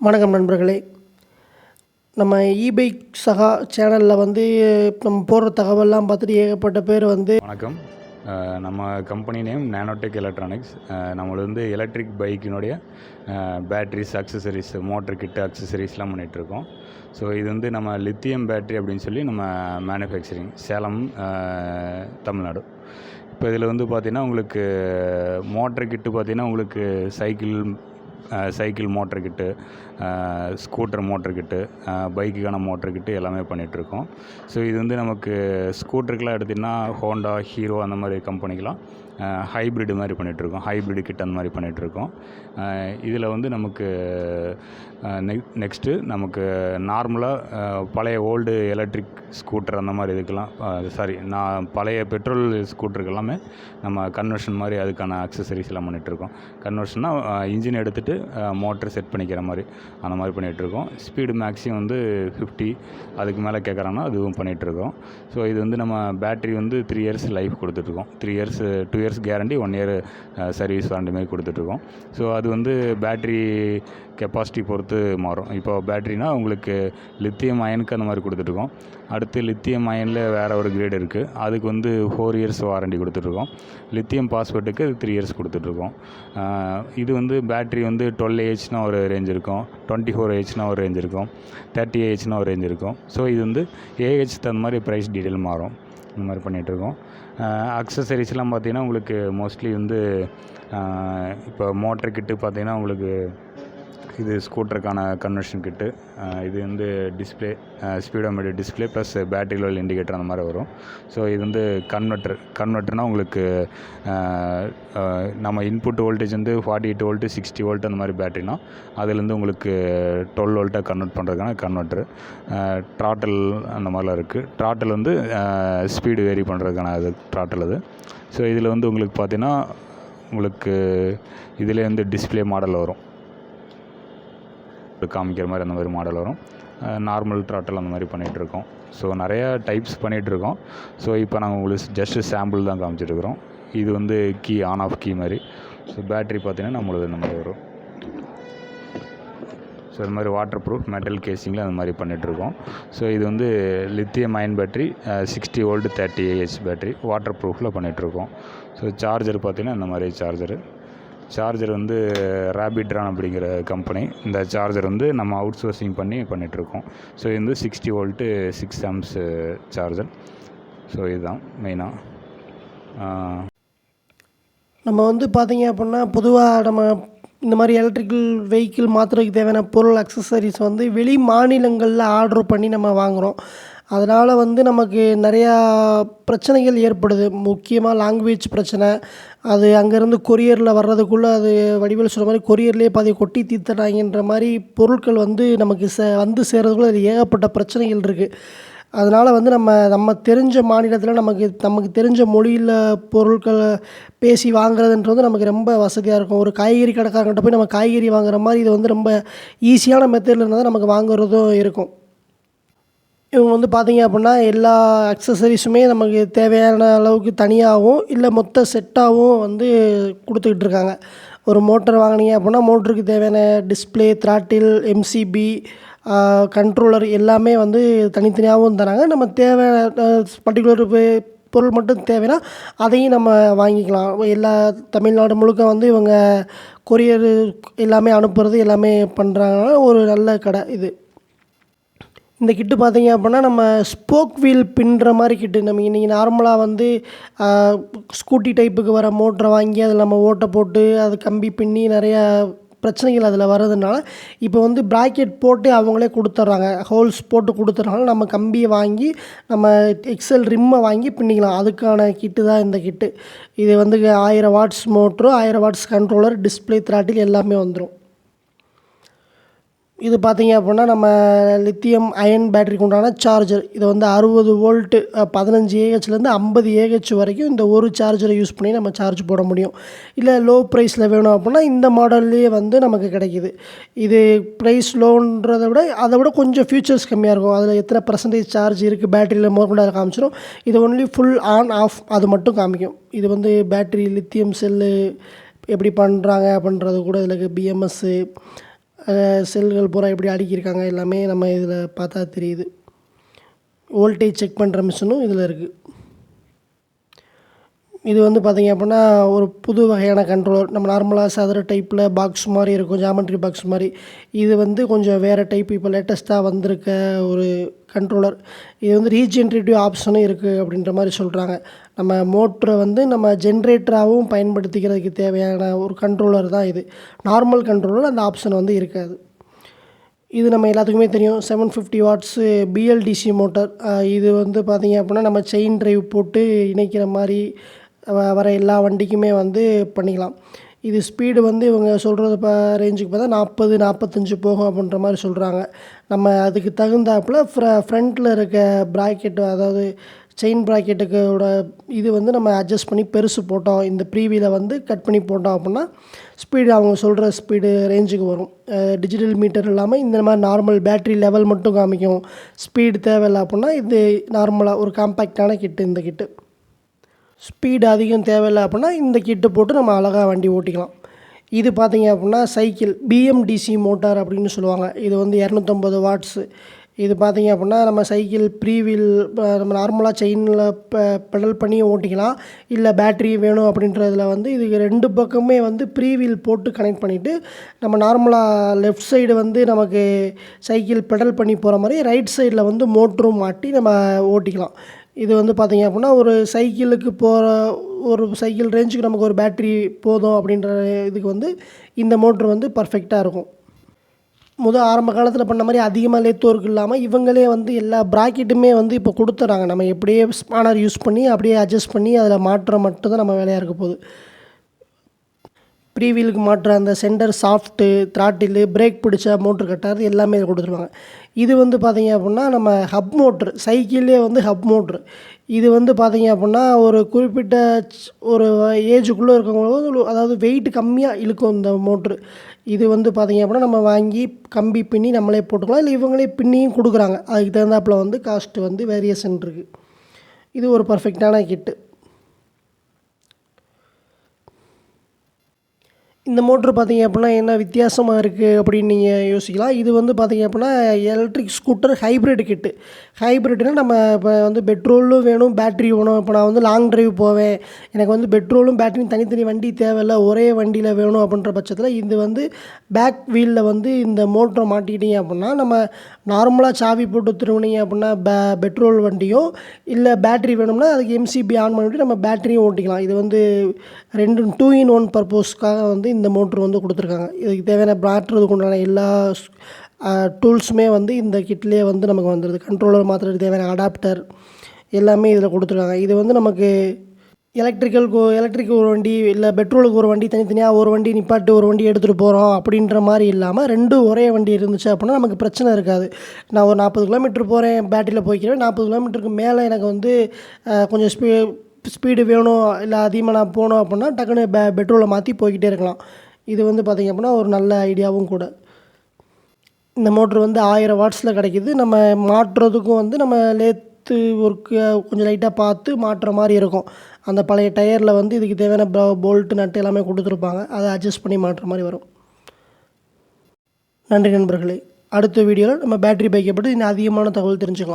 வணக்கம் நண்பர்களே. நம்ம இபைக் சகா சேனலில் வந்து நம்ம போடுற தகவல்லாம் பார்த்துட்டு ஏகப்பட்ட பேர் வந்து வணக்கம். நம்ம கம்பெனி நேம் நானோடெக் எலக்ட்ரானிக்ஸ் நம்மளது வந்து எலக்ட்ரிக் பைக்கினுடைய பேட்ரிஸ் அக்சசரிஸ் மோட்டர் கிட்டு அக்சசரிஸ்லாம் பண்ணிகிட்ருக்கோம் ஸோ இது வந்து நம்ம லித்தியம் பேட்ரி அப்படின்னு சொல்லி நம்ம மேனுஃபேக்சரிங் சேலம் தமிழ்நாடு. இப்போ இதில் வந்து பார்த்திங்கன்னா உங்களுக்கு மோட்டர் கிட்டு பார்த்திங்கன்னா உங்களுக்கு cycle cycle motor kit scooter motor kit பைக்குக்கான motor kit எல்லாமே பண்ணிகிட்ருக்கோம் ஸோ இது வந்து நமக்கு ஸ்கூட்டருக்கெலாம் எடுத்திங்கன்னா ஹோண்டா ஹீரோ அந்த மாதிரி கம்பெனிக்கெலாம் ஹைப்ரிடு மாதிரி பண்ணிகிட்ருக்கோம் ஹைப்ரிடு கிட்டன் அந்த மாதிரி பண்ணிகிட்ருக்கோம் இதில் வந்து நமக்கு நெக்ஸ்ட்டு நமக்கு நார்மலாக பழைய ஓல்டு எலக்ட்ரிக் ஸ்கூட்டர் அந்த மாதிரி இதுக்கெல்லாம் சாரி நான் பழைய பெட்ரோல் ஸ்கூட்டருக்கு எல்லாமே நம்ம கன்வர்ஷன் மாதிரி அதுக்கான அக்சசரிஸ் எல்லாம் பண்ணிகிட்ருக்கோம் கன்வர்ஷன்னா இன்ஜின் எடுத்துகிட்டு மோட்டர் செட் பண்ணிக்கிற மாதிரி அந்த மாதிரி பண்ணிகிட்ருக்கோம் ஸ்பீடு மேக்ஸிமம் வந்து ஃபிஃப்டி அதுக்கு மேலே கேட்குறாங்கன்னா அதுவும் பண்ணிகிட்ருக்கோம் ஸோ இது வந்து நம்ம பேட்ரி வந்து த்ரீ இயர்ஸ் லைஃப் கொடுத்துட்ருக்கோம் three years two years guarantee one year service warranty மாதிரி கொடுத்துட்ருக்கோம். ஸோ அது வந்து பேட்ரி கெப்பாசிட்டி பொறுத்து மாறும். இப்போ பேட்ரினா உங்களுக்கு லித்தியம் அயனுக்கு அந்த மாதிரி கொடுத்துட்ருக்கோம். அடுத்து லித்தியம் அயனில் வேறு ஒரு கிரேட் இருக்குது அதுக்கு வந்து ஃபோர் இயர்ஸ் வாரண்டி கொடுத்துட்ருக்கோம். லித்தியம் பாஸ்பேட்டுக்கு த்ரீ இயர்ஸ் கொடுத்துட்ருக்கோம். இது வந்து பேட்ரி வந்து டுவெல் ஏஹெச்னா ஒரு ரேஞ்ச் இருக்கும். டுவெண்ட்டி ஃபோர் ஏஹெச்னா ஒரு ரேஞ்ச் இருக்கும். தேர்ட்டி ஏஹெச்னா ஒரு ரேஞ்ச் இருக்கும். ஸோ இது வந்து ஏஹெச் தகுந்த மாதிரி ப்ரைஸ் டீட்டெயில் மாறும். இந்த மாதிரி பண்ணிகிட்ருக்கோம். அக்சசரிஸ்லாம் பார்த்தீங்கன்னா உங்களுக்கு மோஸ்ட்லி வந்து இப்போ மோட்டர் கிட்டு பார்த்தீங்கன்னா உங்களுக்கு இது ஸ்கூட்டருக்கான கன்வர்ஷன் கிட்டு இது வந்து display speedometer display plus battery level indicator அந்த மாதிரி வரும். ஸோ இது வந்து கன்வெர்ட்டர் கன்வெர்ட்டர்னால் உங்களுக்கு நம்ம இன்புட் வோல்டேஜ் வந்து forty eight volt sixty volt அந்த மாதிரி பேட்டரினா அதுலேருந்து உங்களுக்கு டுவெல் வோல்ட்டாக கன்வெர்ட் பண்ணுறதுக்கான கன்வெர்ட்டர் ட்ராட்டல் அந்த மாதிரிலாம் இருக்குது ட்ராட்டல் வந்து ஸ்பீடு வேரி பண்ணுறதுக்கான அது ட்ராட்டல் அது. ஸோ இதில் வந்து உங்களுக்கு பார்த்தீங்கன்னா உங்களுக்கு இதிலே வந்து டிஸ்பிளே மாடல் வரும். காமிக்கிற மாதிரி அந்த மாதிரி மாடல் வரும். நார்மல் ட்ராட்டல் அந்த மாதிரி பண்ணிகிட்ருக்கோம் ஸோ நிறையா டைப்ஸ் பண்ணிகிட்ருக்கோம் ஸோ இப்போ நாங்கள் உங்களுக்கு ஜஸ்ட்டு சாம்பிள் தான் காமிச்சிட்ருக்குறோம் இது வந்து கீ ஆன் ஆஃப் கீ மாதிரி. ஸோ பேட்ரி பார்த்திங்கன்னா நம்மளது இந்த மாதிரி வரும். ஸோ இது மாதிரி வாட்டர் ப்ரூஃப் மெட்டல் கேசிங்கில் அந்த மாதிரி பண்ணிகிட்ருக்கோம் ஸோ இது வந்து lithium ion battery sixty volt thirty AH battery water ப்ரூஃபில் பண்ணிகிட்ருக்கோம் ஸோ சார்ஜர் பார்த்தீங்கன்னா இந்த மாதிரி சார்ஜரு சார்ஜர் வந்து ரேபிட்ரான் அப்படிங்கிற கம்பெனி இந்த சார்ஜர் வந்து நம்ம அவுட் சோர்சிங் பண்ணி பண்ணிகிட்ருக்கோம் ஸோ இது வந்து sixty volt six amps charger so இதுதான் மெயினாக நம்ம வந்து பார்த்தீங்க அப்படின்னா பொதுவாக நம்ம இந்த மாதிரி எலக்ட்ரிக்கல் வெஹிக்கிள் மாற்றுறதுக்கு தேவையான பொருள் அக்சசரிஸ் வந்து வெளி மாநிலங்களில் ஆர்டர் பண்ணி நம்ம வாங்குகிறோம் அதனால் வந்து நமக்கு நிறையா பிரச்சனைகள் ஏற்படுது. முக்கியமாக லாங்குவேஜ் பிரச்சனை. அது அங்கேருந்து கொரியரில் வர்றதுக்குள்ளே அது வடிவேல் சொல்கிற மாதிரி கொரியர்லேயே பாதி கொட்டி தீர்த்துட்டாங்கன்ற மாதிரி பொருட்கள் வந்து நமக்கு சே வந்து சேர்றதுக்குள்ளே அது ஏகப்பட்ட பிரச்சனைகள் இருக்குது அதனால் வந்து நம்ம நம்ம தெரிஞ்ச மாநிலத்தில் நமக்கு நமக்கு தெரிஞ்ச மொழியில் பொருட்களை பேசி வாங்குறதுன்றது நமக்கு ரொம்ப வசதியாக இருக்கும். ஒரு காய்கறி கடைக்காரங்கிட்ட போய் நம்ம காய்கறி வாங்குற மாதிரி இது வந்து ரொம்ப ஈஸியான மெத்தடில் இருந்தால் தான் நமக்கு வாங்குறதும் இருக்கும். இவங்க வந்து பார்த்தீங்க அப்படின்னா எல்லா அக்சசரிஸுமே நமக்கு தேவையான அளவுக்கு தனியாகவும் இல்லை மொத்த செட்டாகவும் வந்து கொடுத்துக்கிட்டு இருக்காங்க. ஒரு மோட்டர் வாங்கினீங்க அப்படின்னா மோட்டருக்கு தேவையான டிஸ்பிளே த்ராட்டில் எம்சிபி கண்ட்ரோலர் எல்லாமே வந்து தனித்தனியாகவும் தராங்க. நம்ம தேவையான பர்டிகுலர் பொருள் மட்டும் தேவைன்னா அதையும் நம்ம வாங்கிக்கலாம். எல்லா தமிழ்நாடு முழுக்க வந்து இவங்க கொரியர் எல்லாமே அனுப்புறது எல்லாமே பண்ணுறாங்க ஒரு நல்ல கடை இது. இந்த கிட்டு பார்த்தீங்க அப்படின்னா நம்ம ஸ்போக் வீல் பின்னுற மாதிரி கிட்டு நம்ம இன்றைக்கி நார்மலாக வந்து ஸ்கூட்டி டைப்புக்கு வர மோட்டரை வாங்கி அதில் நம்ம ஓட்டை போட்டு அது கம்பி பின்னி நிறையா பிரச்சனைகள் அதில் வர்றதுனால இப்போ வந்து ப்ராக்கெட் போட்டு அவங்களே கொடுத்துட்றாங்க. ஹோல்ஸ் போட்டு கொடுத்துட்றாங்க. நம்ம கம்பியை வாங்கி நம்ம எக்ஸல் ரிம்மை வாங்கி பின்னிக்கலாம். அதுக்கான கிட்டு தான் இந்த கிட்டு இது வந்து ஆயிரம் வாட்ஸ் மோட்ரு ஆயிரம் வாட்ஸ் கண்ட்ரோலர் டிஸ்பிளே த்ராட்டில் எல்லாமே வந்துடும் இது பார்த்தீங்க அப்படின்னா நம்ம லித்தியம் அயன் பேட்டரிக்கு உண்டான சார்ஜர் இது வந்து அறுபது வோல்ட்டு பதினஞ்சு ஏஹெச்லேருந்து ஐம்பது ஏஹெச் வரைக்கும் இந்த ஒரு சார்ஜரை யூஸ் பண்ணி நம்ம சார்ஜ் போட முடியும். இல்லை லோ ப்ரைஸில் வேணும் அப்படின்னா இந்த மாடல்லையே வந்து நமக்கு கிடைக்கிது. இது ப்ரைஸ் லோன்றதை விட அதை விட கொஞ்சம் ஃபியூச்சர்ஸ் கம்மியாக இருக்கும். அதில் எத்தனை பர்சன்டேஜ் சார்ஜ் இருக்குது பேட்டரியில் மோர்கொண்டா காமிச்சிடும் இது ஒன்லி ஃபுல் ஆன் ஆஃப் அது மட்டும் காமிக்கும். இது வந்து பேட்டரி லித்தியம் செல்லு எப்படி பண்ணுறாங்க அப்படின்றது கூட இதில் பிஎம்எஸ்ஸு செல்கள் பூரா எப்படி அடுக்கியிருக்காங்க எல்லாமே நம்ம இதில் பார்த்தா தெரியுது. வோல்டேஜ் செக் பண்ணுற மிஷினும் இதில் இருக்குது இது வந்து பார்த்திங்க அப்படின்னா ஒரு புது வகையான கண்ட்ரோலர் நம்ம நார்மலாக சதுர டைப்பில் பாக்ஸ் மாதிரி இருக்கும் ஜாமெண்ட்ரி பாக்ஸ் மாதிரி. இது வந்து கொஞ்சம் வேறு டைப் இப்போ லேட்டஸ்ட்டாக வந்திருக்க ஒரு கண்ட்ரோலர் இது வந்து ரீஜென்ரேட்டிவ் ஆப்ஷனும் இருக்குது அப்படின்ற மாதிரி சொல்கிறாங்க நம்ம மோட்டரை வந்து நம்ம ஜென்ரேட்டராகவும் பயன்படுத்திக்கிறதுக்கு தேவையான ஒரு கண்ட்ரோலர் தான் இது. நார்மல் கண்ட்ரோலர் அந்த ஆப்ஷன் வந்து இருக்காது. இது நம்ம எல்லாத்துக்குமே தெரியும். Seven fifty watts BLDC motor இது வந்து பார்த்திங்க அப்படின்னா நம்ம செயின் டிரைவ் போட்டு இணைக்கிற மாதிரி வர எல்லா வண்டிக்குமே வந்து பண்ணிக்கலாம். இது ஸ்பீடு வந்து இவங்க சொல்கிறது இப்போ ரேஞ்சுக்கு பார்த்தா நாற்பது நாற்பத்தஞ்சு போகும் அப்படின்ற மாதிரி சொல்கிறாங்க நம்ம அதுக்கு தகுந்தாப்புல ஃப்ர ஃப்ரண்ட்டில் இருக்க ப்ராக்கெட் அதாவது செயின் ப்ராக்கெட்டுக்கோட இது வந்து நம்ம அட்ஜஸ்ட் பண்ணி பெருசு போட்டோம். இந்த ப்ரீவியில் வந்து கட் பண்ணி போட்டோம் அப்படின்னா ஸ்பீடு அவங்க சொல்கிற ஸ்பீடு ரேஞ்சுக்கு வரும். டிஜிட்டல் மீட்டர் இல்லாமல் இந்த மாதிரி நார்மல் பேட்ரி லெவல் மட்டும் காமிக்கும். ஸ்பீடு தேவையில்லை அப்படின்னா இது நார்மலாக ஒரு காம்பேக்டான கிட்டு இந்த கிட்டு ஸ்பீடு அதிகம் தேவையில்லை அப்படின்னா இந்த கிட்டு போட்டு நம்ம அழகாக வண்டி ஓட்டிக்கலாம். இது பார்த்தீங்க அப்படின்னா சைக்கிள் பிஎம்டிசி மோட்டார் அப்படின்னு சொல்லுவாங்க. இது வந்து இரநூத்தம்பது வாட்ஸு இது பார்த்தீங்க அப்படின்னா நம்ம சைக்கிள் ப்ரீவீல் நம்ம நார்மலாக செயினில் பெடல் பண்ணி ஓட்டிக்கலாம். இல்லை பேட்ரி வேணும் அப்படின்றதுல வந்து இதுக்கு ரெண்டு பக்கமே வந்து ப்ரீவீல் போட்டு கனெக்ட் பண்ணிவிட்டு நம்ம நார்மலாக லெஃப்ட் சைடு வந்து நமக்கு சைக்கிள் பெடல் பண்ணி போகிற மாதிரி ரைட் சைடில் வந்து மோட்டரும் மாட்டி நம்ம ஓட்டிக்கலாம். இது வந்து பார்த்தீங்க அப்படின்னா ஒரு சைக்கிளுக்கு போகிற ஒரு சைக்கிள் ரேஞ்சுக்கு நமக்கு ஒரு பேட்ரி போதும் அப்படின்ற இதுக்கு வந்து இந்த மோட்ரு வந்து பர்ஃபெக்டாக இருக்கும். முதல் ஆரம்ப காலத்தில் பண்ண மாதிரி அதிகமாக லேத்தோருக்கு இல்லாமல் இவங்களே வந்து எல்லா ப்ராக்கெட்டுமே வந்து இப்போ கொடுத்துட்றாங்க நம்ம எப்படியே ஸ்பானர் யூஸ் பண்ணி அப்படியே அட்ஜஸ்ட் பண்ணி அதில் மாற்ற மட்டும்தான் நம்ம வேலையாக இருக்க போகுது. ப்ரீவீலுக்கு மாற்ற அந்த சென்டர் சாஃப்ட்டு த்ராட்டிலு பிரேக் பிடிச்ச மோட்ரு கட்டார் எல்லாமே கொடுத்துருவாங்க. இது வந்து பார்த்தீங்க அப்படின்னா நம்ம ஹப் மோட்ரு சைக்கிள்லேயே வந்து ஹப் மோட்ரு இது வந்து பார்த்தீங்க அப்படின்னா ஒரு குறிப்பிட்ட ஒரு ஏஜுக்குள்ளே இருக்கவங்களுக்கு அதாவது வெயிட் கம்மியாக இழுக்கும் இந்த மோட்ரு இது வந்து பார்த்தீங்க அப்படின்னா நம்ம வாங்கி கம்பி பின்னி நம்மளே போட்டுக்கலாம். இல்லை இவங்களே பின்னியும் கொடுக்குறாங்க. அதுக்கு தகுந்தாப்புல வந்து காஸ்ட்டு வந்து வேரியேஷன் இருக்குது இது ஒரு பர்ஃபெக்டான கிட்டு இந்த மோட்ரு பார்த்தீங்க அப்படின்னா என்ன வித்தியாசமாக இருக்குது அப்படின்னு நீங்கள் யோசிக்கலாம். இது வந்து பார்த்தீங்க அப்படின்னா எலக்ட்ரிக் ஸ்கூட்டர் ஹைப்ரிட் கிட்டு ஹைப்ரிட்னால் நம்ம இப்போ வந்து பெட்ரோலும் வேணும் பேட்ரி வேணும். இப்போ நான் வந்து லாங் டிரைவ் போவேன். எனக்கு வந்து பெட்ரோலும் பேட்டரியும் தனித்தனி வண்டி தேவையில்ல. ஒரே வண்டியில் வேணும் அப்படின்ற பட்சத்தில் இது வந்து பேக் வீலில் வந்து இந்த மோட்டரை மாட்டிக்கிட்டீங்க அப்படின்னா நம்ம நார்மலாக சாவி போட்டு திருவினீங்க அப்படின்னா பே பெட்ரோல் வண்டியும் இல்லை பேட்ரி வேணும்னா அதுக்கு எம்சிபி ஆன் பண்ணிவிட்டு நம்ம பேட்டரியும் ஓட்டிக்கலாம். இது வந்து ரெண்டு டூ இன் ஒன் பர்பஸ்க்காக வந்து இந்த மோட்ரு வந்து கொடுத்துருக்காங்க. இதுக்கு தேவையான மாற்றுறதுக்கு உண்டான எல்லா டூல்ஸுமே வந்து இந்த கிட்லேயே வந்து நமக்கு வந்துடுது கண்ட்ரோலர் மாற்றுறதுக்கு தேவையான அடாப்டர் எல்லாமே இதில் கொடுத்துருக்காங்க. இது வந்து நமக்கு எலக்ட்ரிக்கல் எலக்ட்ரிக் ஒரு வண்டி இல்லை பெட்ரோலுக்கு ஒரு வண்டி தனித்தனியாக ஒரு வண்டி நிப்பாட்டு ஒரு வண்டி எடுத்துகிட்டு போகிறோம் அப்படின்ற மாதிரி இல்லாமல் ரெண்டும் ஒரே வண்டி இருந்துச்சு அப்படின்னா நமக்கு பிரச்சனை இருக்காது. நான் ஒரு நாற்பது கிலோமீட்டர் போகிறேன் பேட்டரியில் போய்க்கிறேன். நாற்பது கிலோமீட்டருக்கு மேலே எனக்கு வந்து கொஞ்சம் ஸ்பீ ஸ்பீடு வேணும் இல்லை அதிகமாக நான் போகணும் அப்படின்னா டக்குன்னு பெ பெட்ரோலை மாற்றி போய்கிட்டே இருக்கலாம். இது வந்து பார்த்திங்க அப்படின்னா ஒரு நல்ல ஐடியாவும் கூட. இந்த மோட்ரு வந்து ஆயிரம் வாட்ஸில் கிடைக்கிது. நம்ம மாட்டுறதுக்கும் வந்து நம்ம லேத்து ஒர்க்கு கொஞ்சம் லைட்டாக பார்த்து மாட்டுற மாதிரி இருக்கும். அந்த பழைய டயரில் வந்து இதுக்கு தேவையான போல்ட்டு நட்டு எல்லாமே கொடுத்துருப்பாங்க. அதை அட்ஜஸ்ட் பண்ணி மாட்டுற மாதிரி வரும். நன்றி நண்பர்களே. அடுத்த வீடியோவில் நம்ம பேட்டரி பைக்கை பற்றி இன்னும் அதிகமான தகவல் தெரிஞ்சுக்கலாம்.